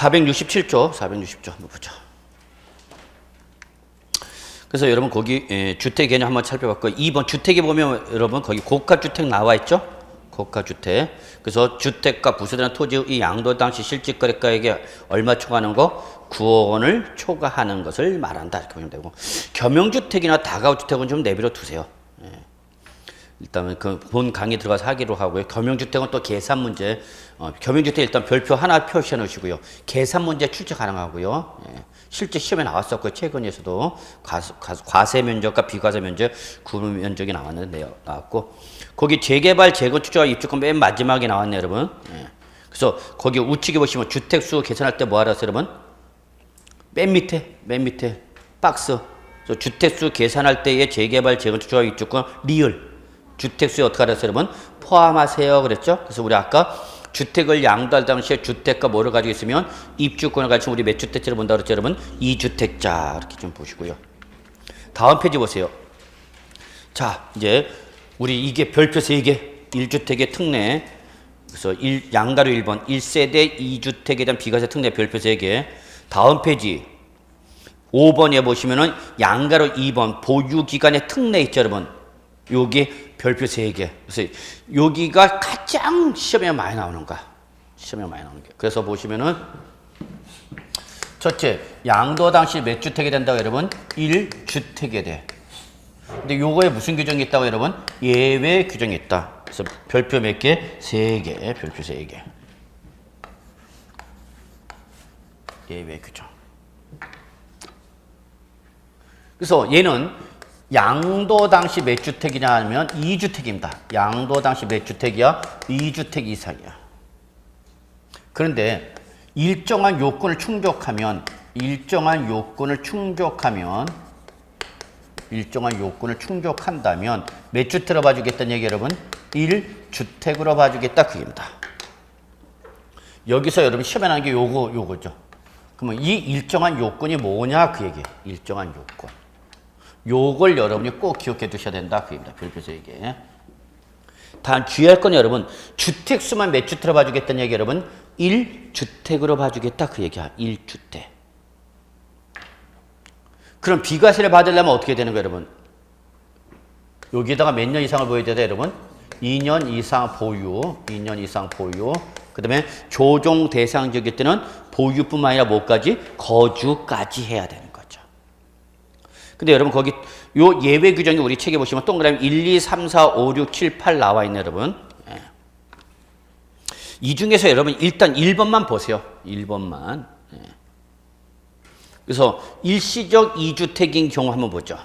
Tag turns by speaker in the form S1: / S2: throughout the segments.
S1: 467조, 460조 한번 보죠. 그래서 여러분 거기 예, 주택 개념 한번 살펴봤고 2번 주택에 보면 여러분 거기 고가 주택 나와 있죠? 고가 주택. 그래서 주택과 부수되는 토지의 양도 당시 실질 거래가액에 얼마 초과하는 거 9억 원을 초과하는 것을 말한다 이렇게 보면 되고 겸용 주택이나 다가구 주택은 좀 내버려 두세요. 예. 일단은 그 본 강의 들어가서 하기로 하고요. 겸용주택은 또 계산 문제, 어, 겸용주택 일단 별표 하나 표시해 놓으시고요. 계산 문제 출제 가능하고요. 예. 실제 시험에 나왔었고 최근에서도 과세, 과세 면적과 비과세 면적, 구분 면적이 나왔는데요. 나왔고 거기 재개발, 재건축과 입주권 맨 마지막에 나왔네요, 여러분. 예. 그래서 거기 우측에 보시면 주택 수 계산할 때 뭐 하라서 여러분? 맨 밑에, 맨 밑에 박스. 주택 수 계산할 때의 재개발, 재건축과 입주권 리얼. 주택수에 어떻게 하랬어요, 여러분? 포함하세요. 그랬죠? 그래서 우리 아까 주택을 양도할 당시에 주택과 뭐를 가지고 있으면 입주권을 가지고 우리 몇 주택자를 본다고 그랬죠, 여러분? 2주택자. 이렇게 좀 보시고요. 다음 페이지 보세요. 자, 이제 우리 이게 별표 3개. 1주택의 특례. 그래서 1, 양가로 1번. 1세대 2주택에 대한 비과세 특례 별표 3개. 다음 페이지. 5번에 보시면은 양가로 2번 보유 기간의 특례 있죠, 여러분? 여기 별표 3개. 그래서 여기가 가장 시험에 많이 나오는 거야. 시험에 많이 나오는 게. 그래서 보시면은 첫째, 양도 당시 몇 주택이 된다고 여러분? 1주택이 돼. 근데 요거에 무슨 규정이 있다고 여러분? 예외 규정이 있다. 그래서 별표 몇 개? 3개. 별표 3개. 예외 규정. 그래서 얘는 양도 당시 몇 주택이냐 하면 2주택입니다. 양도 당시 몇 주택이야? 2주택 이상이야. 그런데 일정한 요건을 충족하면 일정한 요건을 충족하면 일정한 요건을 충족한다면 몇 주택으로 봐주겠다는 얘기 여러분? 1주택으로 봐주겠다 그 얘기입니다. 여기서 여러분 시험에 나는 게 요거 요거죠. 그러면 이 일정한 요건이 뭐냐 그 얘기. 일정한 요건. 요걸 여러분이 꼭 기억해 두셔야 된다. 그입니다. 별표서 얘기. 단 주의할 건 여러분, 주택수만 몇 주택으로 봐주겠다는 얘기 여러분, 1주택으로 봐주겠다. 그 얘기야. 1주택. 그럼 비과세를 받으려면 어떻게 되는 거예요, 여러분? 여기다가 몇 년 이상을 보여야 돼요, 여러분? 2년 이상 보유, 2년 이상 보유. 그 다음에 조정 대상적일 때는 보유뿐만 아니라 뭐까지? 거주까지 해야 거죠. 근데 여러분 거기 요 예외 규정이 우리 책에 보시면 동그라미 1, 2, 3, 4, 5, 6, 7, 8 나와 있네 여러분. 예. 이 중에서 여러분 일단 1번만 보세요. 1번만. 예. 그래서 일시적 2주택인 경우 한번 보죠.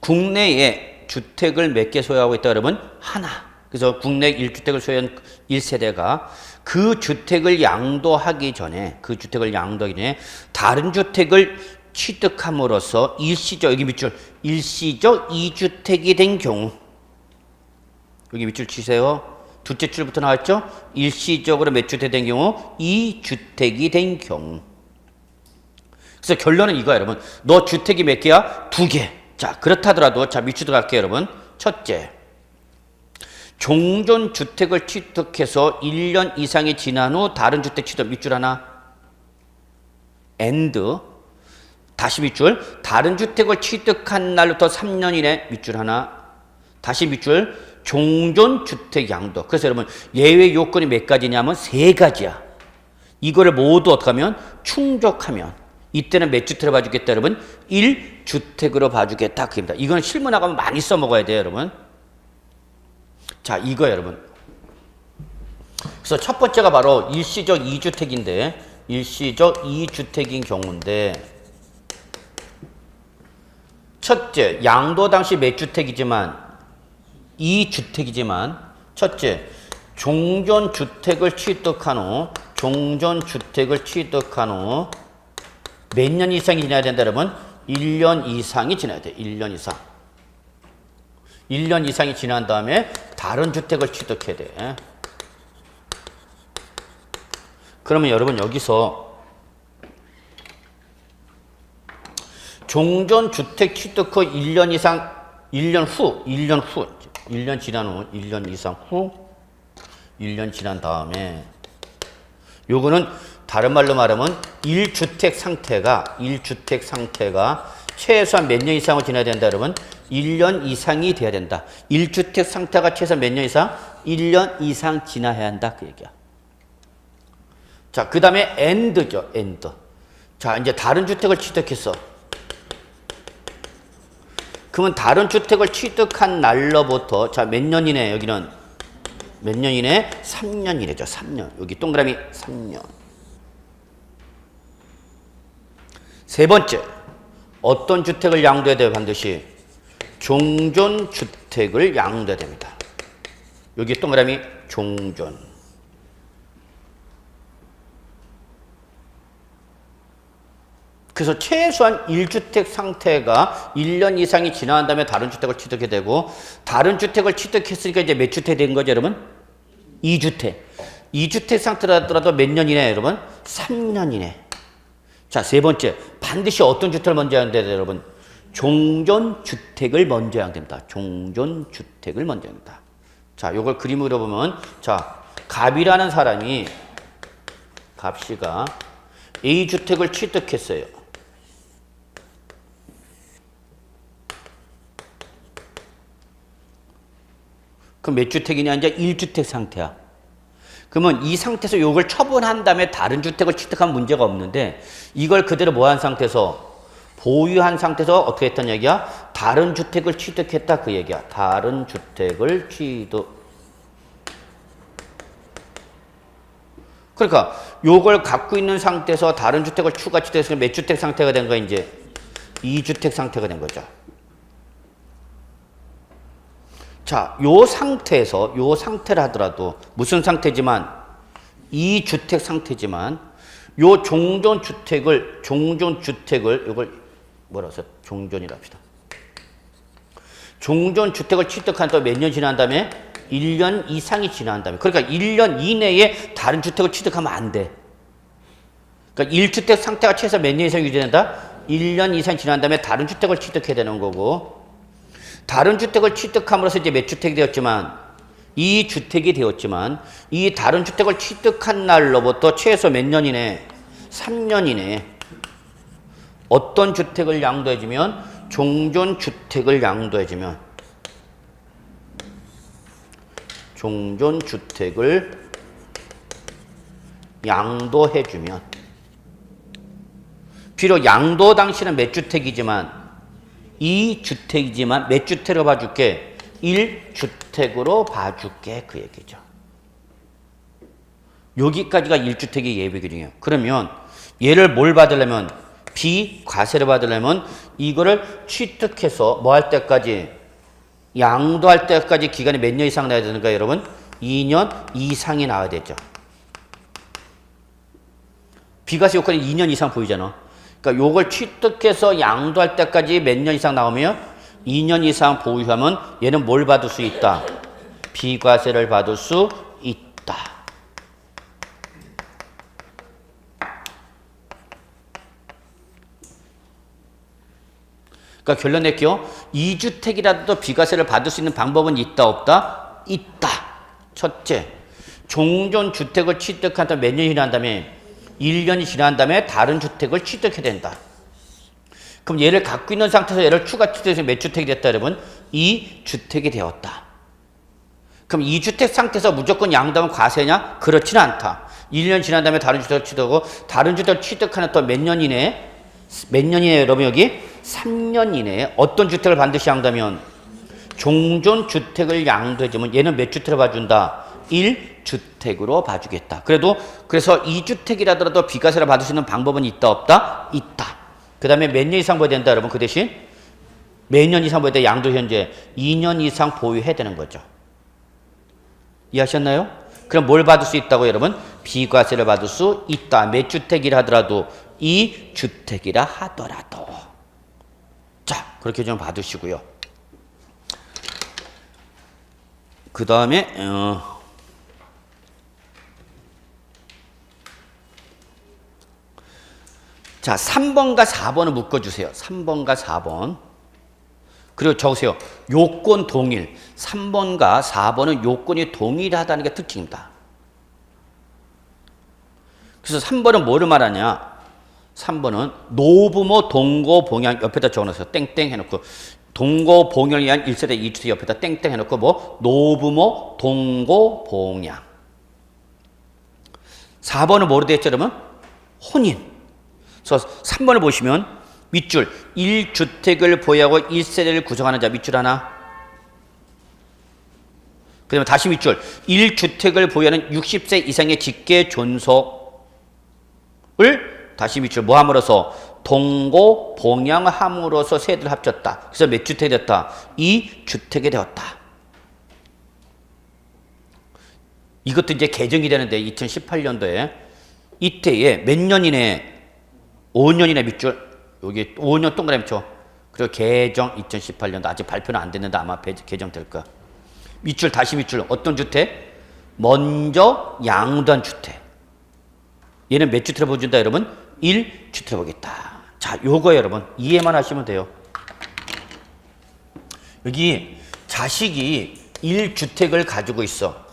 S1: 국내에 주택을 몇 개 소유하고 있다 여러분? 하나. 그래서 국내 1주택을 소유한 1세대가 그 주택을 양도하기 전에 그 주택을 양도하기 전에 다른 주택을 취득함으로써 일시적 여기 밑줄 일시적 2주택이 된 경우 여기 밑줄 치세요. 둘째 줄부터 나왔죠? 일시적으로 몇 주택 된 경우 2주택이 된 경우 그래서 결론은 이거야 여러분 너 주택이 몇 개야? 두 개. 자 그렇다더라도 자 밑줄 들어갈게요 여러분 첫째 종전 주택을 취득해서 1년 이상이 지난 후 다른 주택 취득 밑줄 하나 and 다시 밑줄 다른 주택을 취득한 날부터 3년 이내 밑줄 하나 다시 밑줄 종전 주택 양도. 그래서 여러분 예외 요건이 몇 가지냐면 세 가지야. 이거를 모두 어떻게 하면? 충족하면. 이때는 몇 주택을 봐주겠다 여러분? 1주택으로 봐주겠다 그입니다. 이건 실무 나가면 많이 써먹어야 돼요 여러분. 자, 이거 여러분. 그래서 첫 번째가 바로 일시적 2주택인데, 일시적 2주택인 경우인데, 첫째, 양도 당시 몇 주택이지만, 2주택이지만, 첫째, 종전 주택을 취득한 후, 종전 주택을 취득한 후, 몇 년 이상이 지나야 된다, 여러분? 1년 이상이 지나야 돼, 1년 이상. 1년 이상이 지난 다음에 다른 주택을 취득해야 돼. 그러면 여러분 여기서 종전 주택 취득 후 1년 이상 1년 후 1년 후 1년 지난 후 1년 이상 후 1년 지난 다음에 요거는 다른 말로 말하면 1주택 상태가 1주택 상태가 최소한 몇 년 이상을 지나야 된다 여러분 1년 이상이 돼야 된다. 1주택 상태가 최소한 몇 년 이상? 1년 이상 지나야 한다 그 얘기야. 자 그 다음에 엔드죠 엔드. 자 이제 다른 주택을 취득했어 그러면 다른 주택을 취득한 날로부터 자 몇 년이네 여기는 몇 년이네 3년이래죠 3년 여기 동그라미 3년 세 번째, 어떤 주택을 양도해야 돼요, 반드시? 종존 주택을 양도해야 됩니다. 여기 동그라미 종존. 그래서 최소한 1주택 상태가 1년 이상이 지난 다음에 다른 주택을 취득해야 되고 다른 주택을 취득했으니까 이제 몇 주택 된 거죠, 여러분? 2주택. 2주택 상태라도 몇 년이네, 여러분? 3년이네. 자, 세 번째. 반드시 어떤 주택을 먼저 해야 돼요, 여러분? 종전 주택을 먼저 해야 됩니다. 종전 주택을 먼저 해야 됩니다. 자, 요걸 그림으로 보면 자, 갑이라는 사람이 갑씨가 A 주택을 취득했어요. 그럼 몇 주택이냐? 이제 1주택 상태야. 그러면 이 상태에서 요걸 처분한 다음에 다른 주택을 취득하면 문제가 없는데 이걸 그대로 뭐 한 상태에서 보유한 상태에서 어떻게 했다는 얘기야? 다른 주택을 취득했다 그 얘기야. 다른 주택을 취득. 그러니까 요걸 갖고 있는 상태에서 다른 주택을 추가 취득해서 몇 주택 상태가 된 거야 이제? 2주택 상태가 된 거죠. 자, 요 상태에서 요 상태를 하더라도 무슨 상태지만 이 주택 상태지만 요 종전 주택을 종전 주택을 요걸 뭐라고 써? 종전이라 합시다. 종전 주택을 취득한 또 몇 년 지난 다음에 1년 이상이 지난 다음에 그러니까 1년 이내에 다른 주택을 취득하면 안 돼. 그러니까 1주택 상태가 최소 몇 년 이상 유지된다? 1년 이상 지난 다음에 다른 주택을 취득해야 되는 거고 다른 주택을 취득함으로써 이제 몇 주택이 되었지만 이 주택이 되었지만 이 다른 주택을 취득한 날로부터 최소 몇 년이네? 3년이네. 어떤 주택을 양도해주면 종전 주택을 양도해주면 종전 주택을 양도해주면 비록 양도 당시는 몇 주택이지만 이 주택이지만 몇 주택으로 봐줄게? 1주택으로 봐줄게. 그 얘기죠. 여기까지가 1주택의 예외 규정이에요. 그러면 얘를 뭘 받으려면 비과세를 받으려면 이거를 취득해서 뭐 할 때까지 양도할 때까지 기간이 몇 년 이상 나야 되는가 여러분? 2년 이상이 나와야 되죠. 비과세 요건이 2년 이상 보이잖아. 그러니까 요걸 취득해서 양도할 때까지 몇 년 이상 나오면 2년 이상 보유하면 얘는 뭘 받을 수 있다? 비과세를 받을 수 있다. 그러니까 결론 낼게요. 2주택이라도 비과세를 받을 수 있는 방법은 있다 없다? 있다. 첫째, 종전 주택을 취득한 다몇 년이 지난 다음에 1년이 지난 다음에 다른 주택을 취득해야 된다. 그럼 얘를 갖고 있는 상태에서 얘를 추가 취득해서 몇 주택이 됐다 여러분? 2주택이 되었다. 그럼 2주택 상태에서 무조건 양도하면 과세냐? 그렇지는 않다. 1년 지난 다음에 다른 주택을 취득하고 다른 주택을 취득하는 또 몇 년 이내에 몇 년 이내에 여러분 여기 3년 이내에 어떤 주택을 반드시 양도하면 종전 주택을 양도해주면 얘는 몇 주택을 봐준다? 1주택으로 봐주겠다. 그래도 그래서 2주택이라더라도 비과세를 받을 수 있는 방법은 있다 없다? 있다. 그 다음에 몇 년 이상 보여야 된다 여러분 그 대신 몇년 이상 보여야 돼? 양도 현재 2년 이상 보유해야 되는 거죠. 이해하셨나요? 그럼 뭘 받을 수 있다고 여러분? 비과세를 받을 수 있다. 몇 주택이라 하더라도 2주택이라 하더라도 자 그렇게 좀 받으시고요. 그 다음에 어, 자 3번과 4번을 묶어주세요. 3번과 4번 그리고 적으세요. 요건 동일 3번과 4번은 요건이 동일하다는 게 특징입니다. 그래서 3번은 뭐를 말하냐? 3번은 노부모 동거 봉양 옆에다 적어놨어요. 땡땡 해놓고 동거 봉양을 위한 1세대 2주택 옆에다 땡땡 해놓고 뭐 노부모 동거 봉양 4번은 뭐로 되어 여러분? 혼인. 그래서 3번을 보시면 밑줄 1주택을 보유하고 1세대를 구성하는 자 밑줄 하나. 그 다음에 다시 밑줄 1주택을 보유하는 60세 이상의 직계 존속을 다시 밑줄 뭐 함으로써 동고 봉양함으로써 세대를 합쳤다. 그래서 몇 주택이 됐다? 2주택이 되었다. 이것도 이제 개정이 되는데 2018년도에 이때에 몇 년 이내 5년 이내 밑줄 여기 5년 동그라미 쳐 그리고 개정 2018년도 아직 발표는 안 됐는데 아마 배- 개정될 거야. 밑줄 다시 밑줄. 어떤 주택? 먼저 양도한 주택 얘는 몇 주택을 보여준다 여러분? 1주택을 보겠다. 자 요거 여러분 이해만 하시면 돼요. 여기 자식이 1주택을 가지고 있어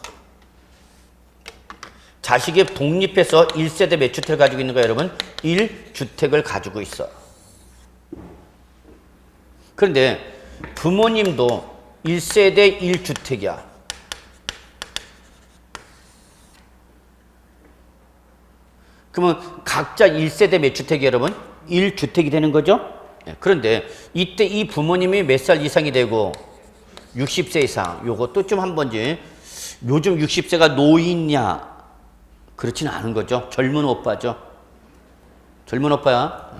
S1: 자식이 독립해서 1세대 몇 주택을 가지고 있는 거야, 여러분? 1주택을 가지고 있어. 그런데 부모님도 1세대 1주택이야. 그러면 각자 1세대 몇 주택이 여러분? 1주택이 되는 거죠? 예, 그런데 이때 이 부모님이 몇 살 이상이 되고 60세 이상, 요것도 좀 한 번지 요즘 60세가 노인이냐? 그렇지는 않은 거죠. 젊은 오빠죠. 젊은 오빠야.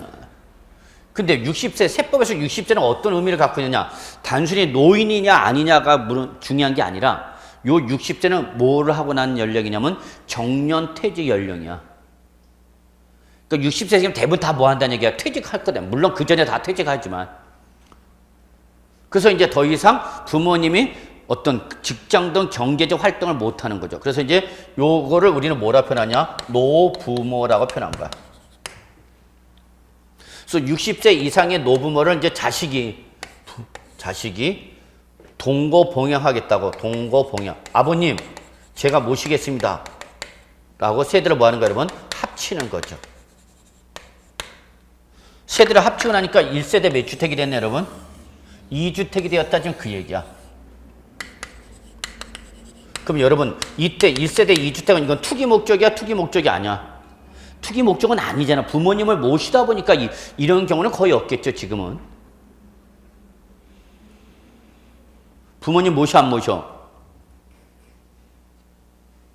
S1: 근데 60세, 세법에서 60세는 어떤 의미를 갖고 있느냐? 단순히 노인이냐 아니냐가 중요한 게 아니라 요 60세는 뭐를 하고 난 연령이냐면 정년 퇴직 연령이야. 그러니까 60세 지금 대부분 다 뭐 한다는 얘기야? 퇴직할 거다. 물론 그 전에 다 퇴직하지만. 그래서 이제 더 이상 부모님이 어떤 직장 등 경제적 활동을 못 하는 거죠. 그래서 이제 요거를 우리는 뭐라 표현하냐? 노부모라고 표현한 거야. 그래서 60세 이상의 노부모를 이제 자식이 부- 자식이 동거 봉양하겠다고 동거 봉양. 아버님, 제가 모시겠습니다. 라고 세대를 뭐 하는 거야, 여러분? 합치는 거죠. 세대를 합치고 나니까 1세대 몇 주택이 됐네, 여러분? 2주택이 되었다, 지금 그 얘기야. 그럼 여러분, 이때 1세대 2주택은 이건 투기 목적이야, 투기 목적이 아니야? 투기 목적은 아니잖아. 부모님을 모시다 보니까 이, 이런 경우는 거의 없겠죠, 지금은. 부모님 모셔, 안 모셔?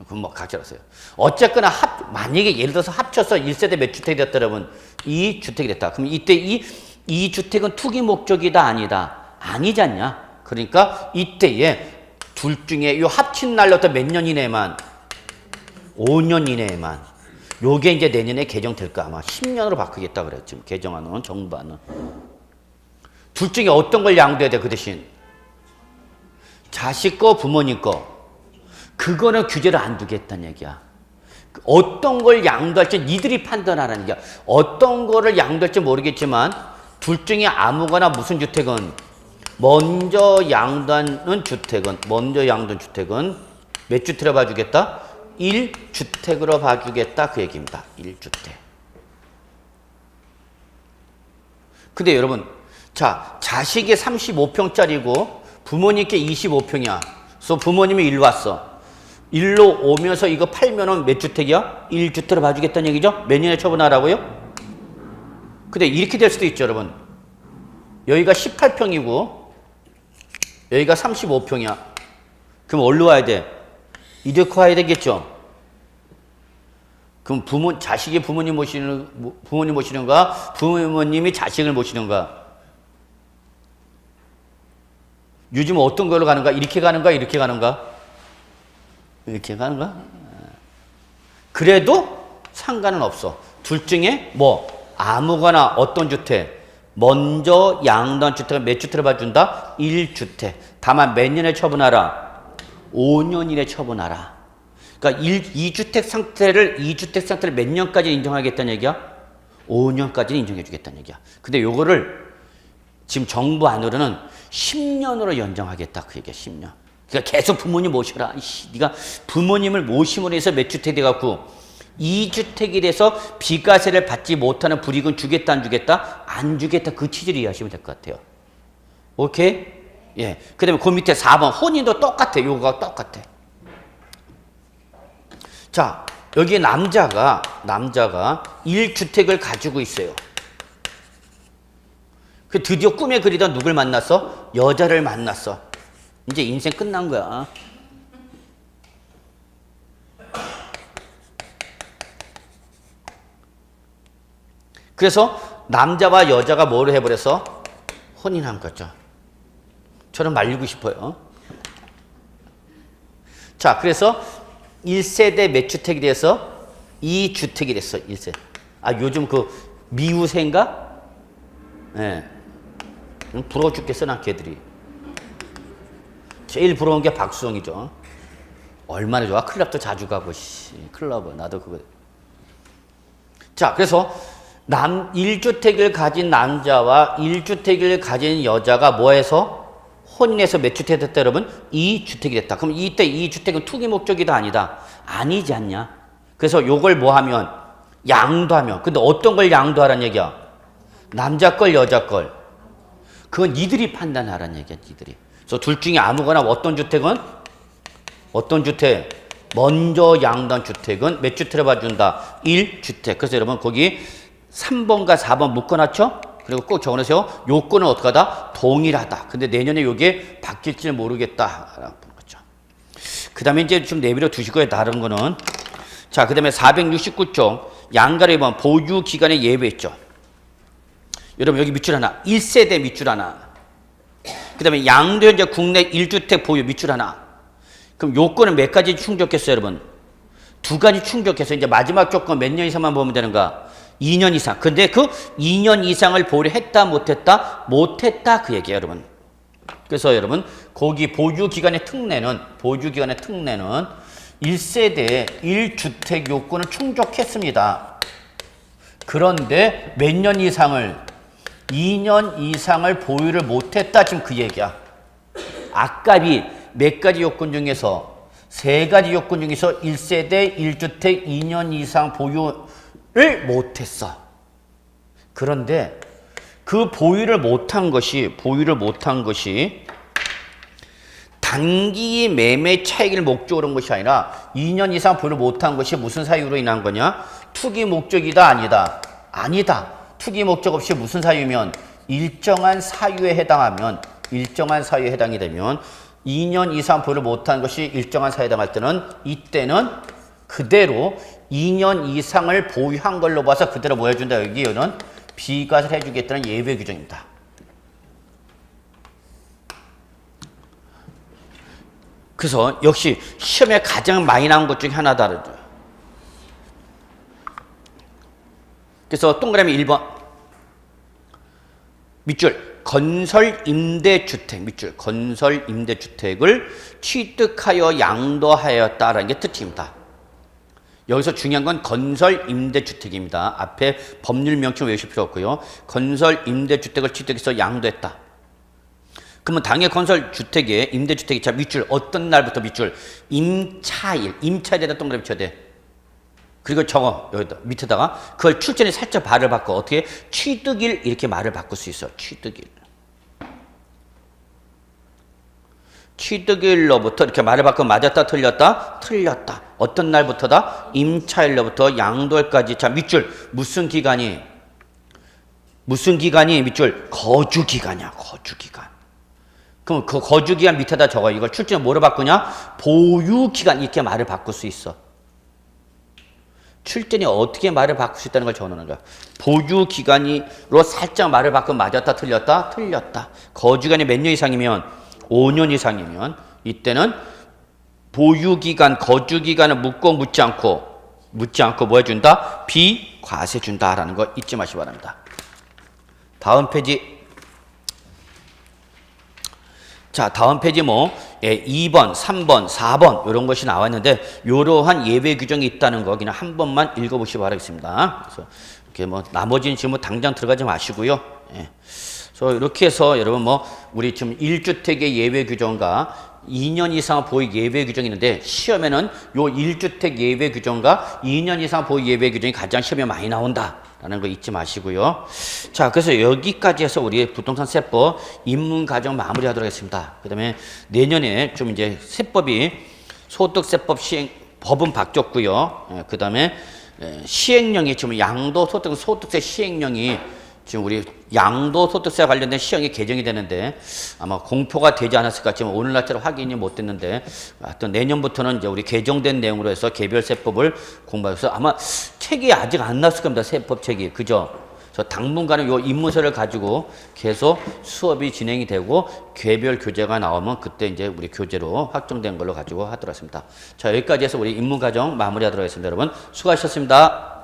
S1: 그럼 뭐 각자 하세요. 어쨌거나 합, 만약에 예를 들어서 합쳐서 1세대 몇 주택이 됐다 여러분? 2주택이 됐다. 그럼 이때 이 2주택은 투기 목적이다 아니다? 아니지 않냐? 그러니까 이때에 둘 중에 요 합친 날로부터 몇 년 이내만 5년 이내에만 요게 이제 내년에 개정될 거 아마 10년으로 바꾸겠다 그랬죠. 개정안은 정부안은. 둘 중에 어떤 걸 양도해야 돼 그 대신? 자식 거 부모님 거. 그거는 규제를 안 두겠다는 얘기야. 어떤 걸 양도할지 니들이 판단하라는 얘기야. 어떤 거를 양도할지 모르겠지만 둘 중에 아무거나 무슨 주택은 먼저 양도하는 주택은 먼저 양도한 주택은 몇 주택으로 봐주겠다? 1주택으로 봐주겠다 그 얘기입니다. 1주택. 근데 여러분 자 자식이 35평짜리고 부모님께 25평이야. 그래서 부모님이 일로 왔어. 일로 오면서 이거 팔면은 몇 주택이야? 1주택으로 봐주겠다는 얘기죠? 몇 년에 처분하라고요? 근데 이렇게 될 수도 있죠, 여러분. 여기가 18평이고 여기가 35평이야. 그럼 어디로 와야 돼? 이렇게 와야 되겠죠? 그럼 부모, 자식이 부모님 모시는, 부모님 모시는가? 부모님이 자식을 모시는가? 요즘 어떤 걸로 가는가? 이렇게 가는가? 이렇게 가는가? 이렇게 가는가? 그래도 상관은 없어. 둘 중에 뭐 아무거나 어떤 주택 먼저 양도한 주택을 몇 주택을 봐준다? 1주택. 다만 몇 년에 처분하라? 5년 이내 처분하라. 그러니까 1, 2주택 상태를 2주택 상태를 몇 년까지 인정하겠다는 얘기야? 5년까지는 인정해 주겠다는 얘기야. 근데 요거를 지금 정부 안으로는 10년으로 연장하겠다 그 얘기야 10년. 그러니까 계속 부모님 모셔라. 이씨, 네가 부모님을 모심으로 해서 몇 주택 돼 갖고 2주택에 대해서 비과세를 받지 못하는 불이익은 주겠다 안 주겠다? 안 주겠다 그 취지를 이해하시면 될 것 같아요. 오케이? 예. 그 다음에 그 밑에 4번 혼인도 똑같아. 요거가 똑같아. 자, 여기 남자가 남자가 1주택을 가지고 있어요. 그 드디어 꿈에 그리던 누굴 만났어? 여자를 만났어. 이제 인생 끝난 거야. 그래서 남자와 여자가 뭐를 해버려서 혼인한 거죠. 저는 말리고 싶어요. 자, 그래서 1세대 몇 주택이 돼서 2주택이 됐어, 1세. 아, 요즘 그 미우세인가? 예. 네. 부러워 죽겠어, 난 걔들이. 제일 부러운 게 박수영이죠. 얼마나 좋아? 클럽도 자주 가고, 씨. 클럽은. 나도 그거. 자, 그래서 남, 1주택을 가진 남자와 1주택을 가진 여자가 뭐해서? 혼인해서 몇 주택 됐다, 여러분? 2주택이 됐다. 그럼 이때 2주택은 투기 목적이다, 아니다? 아니지 않냐? 그래서 요걸 뭐 하면? 양도하면. 근데 어떤 걸 양도하라는 얘기야? 남자 걸, 여자 걸. 그건 니들이 판단하라는 얘기야, 니들이. 그래서 둘 중에 아무거나 어떤 주택은? 어떤 주택? 먼저 양도한 주택은 몇 주택을 봐준다? 1주택. 그래서 여러분 거기 3번과 4번 묶어놨죠? 그리고 꼭 적어놓으세요. 요건은 어떻게 하다? 동일하다. 근데 내년에 요게 바뀔지 모르겠다. 거죠. 그 다음에 이제 좀 내밀어 두시고요. 다른 거는. 자, 그 다음에 469쪽. 양가를 보면 보유 기간에 예외했죠. 여러분 여기 밑줄 하나. 1세대 밑줄 하나. 그 다음에 양도 현재 국내 1주택 보유 밑줄 하나. 그럼 요건은 몇 가지 충족했어요, 여러분? 두 가지 충족해서 이제 마지막 조건 몇 년 이상만 보면 되는가? 2년 이상. 근데 그 2년 이상을 보류했다, 못했다? 못했다. 그 얘기예요, 여러분. 그래서 여러분, 거기 보유 기간의 특례는, 보유 기간의 특례는 1세대 1주택 요건을 충족했습니다. 그런데 몇 년 이상을, 2년 이상을 보유를 못했다. 지금 그 얘기야. 아까비 몇 가지 요건 중에서 세 가지 요건 중에서 1세대 1주택 2년 이상 보유 를 못했어. 그런데 그 보유를 못한 것이 보유를 못한 것이 단기 매매 차익을 목적으로 한 것이 아니라 2년 이상 보유를 못한 것이 무슨 사유로 인한 거냐? 투기 목적이다 아니다. 아니다. 투기 목적 없이 무슨 사유면 일정한 사유에 해당하면 일정한 사유에 해당이 되면 2년 이상 보유를 못한 것이 일정한 사유에 해당할 때는 이때는 그대로 2년 이상을 보유한 걸로 봐서 그대로 뭐 해준다 여기는 비과세를 해주겠다는 예외 규정입니다. 그래서 역시 시험에 가장 많이 나온 것 중에 하나다. 그래서 동그라미 1번 밑줄 건설 임대주택 밑줄 건설 임대주택을 취득하여 양도하였다라는 게 뜻입니다. 여기서 중요한 건 건설 임대주택입니다. 앞에 법률 명칭 외우실 필요 없고요. 건설 임대주택을 취득해서 양도했다. 그러면 당해 건설 주택에 임대주택이 자 밑줄 어떤 날부터 밑줄 임차일 임차일에다 동그라미 쳐야 돼. 그리고 적어 여기다 밑에다가 그걸 출전에 살짝 말을 바꿔 어떻게 취득일 이렇게 말을 바꿀 수 있어 취득일 취득일로부터 이렇게 말을 바꿔 맞았다 틀렸다 틀렸다 어떤 날부터다? 임차일로부터 양도일까지. 자 밑줄. 무슨 기간이? 무슨 기간이 밑줄? 거주 기간이야 거주 기간. 그럼 그 거주 기간 밑에다 적어. 이걸 출전에 뭐로 바꾸냐? 보유 기간. 이렇게 말을 바꿀 수 있어. 출전이 어떻게 말을 바꿀 수 있다는 걸 적어놓는 거야. 보유 기간으로 살짝 말을 바꾸면 맞았다 틀렸다? 틀렸다. 거주기간이 몇 년 이상이면? 5년 이상이면. 이때는 보유 기간 거주 기간을 묻고 묻지 않고 묻지 않고 뭐 해준다? 비과세 준다라는 거 잊지 마시기 바랍니다. 다음 페이지 자, 다음 페이지 뭐, 예, 2번, 3번, 4번, 이런 것이 나왔는데, 이러한 예외 규정이 있다는 거 그냥 한 번만 읽어보시기 바라겠습니다. 그래서, 이렇게 뭐, 나머지는 지금 뭐 당장 들어가지 마시고요. 예. 그래서 이렇게 해서 여러분 뭐, 우리 지금 1주택의 예외 규정과 2년 이상 보유 예외 규정이 있는데 시험에는 요 1주택 예외 규정과 2년 이상 보유 예외 규정이 가장 시험에 많이 나온다. 라는 거 잊지 마시고요. 자, 그래서 여기까지 해서 우리 부동산 세법 입문 과정 마무리하도록 하겠습니다. 그다음에 내년에 좀 이제 세법이 소득 세법 시행 법은 바뀌었고요. 예, 그다음에 예, 시행령이 지금 양도 소득 소득세 시행령이 지금 우리 양도 소득세 관련된 시행이 개정이 되는데 아마 공포가 되지 않았을까 지금 오늘날처럼 확인이 못 됐는데 하여튼 내년부터는 이제 우리 개정된 내용으로 해서 개별세법을 공부해서 아마 책이 아직 안 났을 겁니다 세법 책이 그죠? 저 당분간은 요 입문서를 가지고 계속 수업이 진행이 되고 개별 교재가 나오면 그때 이제 우리 교재로 확정된 걸로 가지고 하도록 하겠습니다. 자 여기까지 해서 우리 입문 과정 마무리하도록 하겠습니다. 여러분 수고하셨습니다.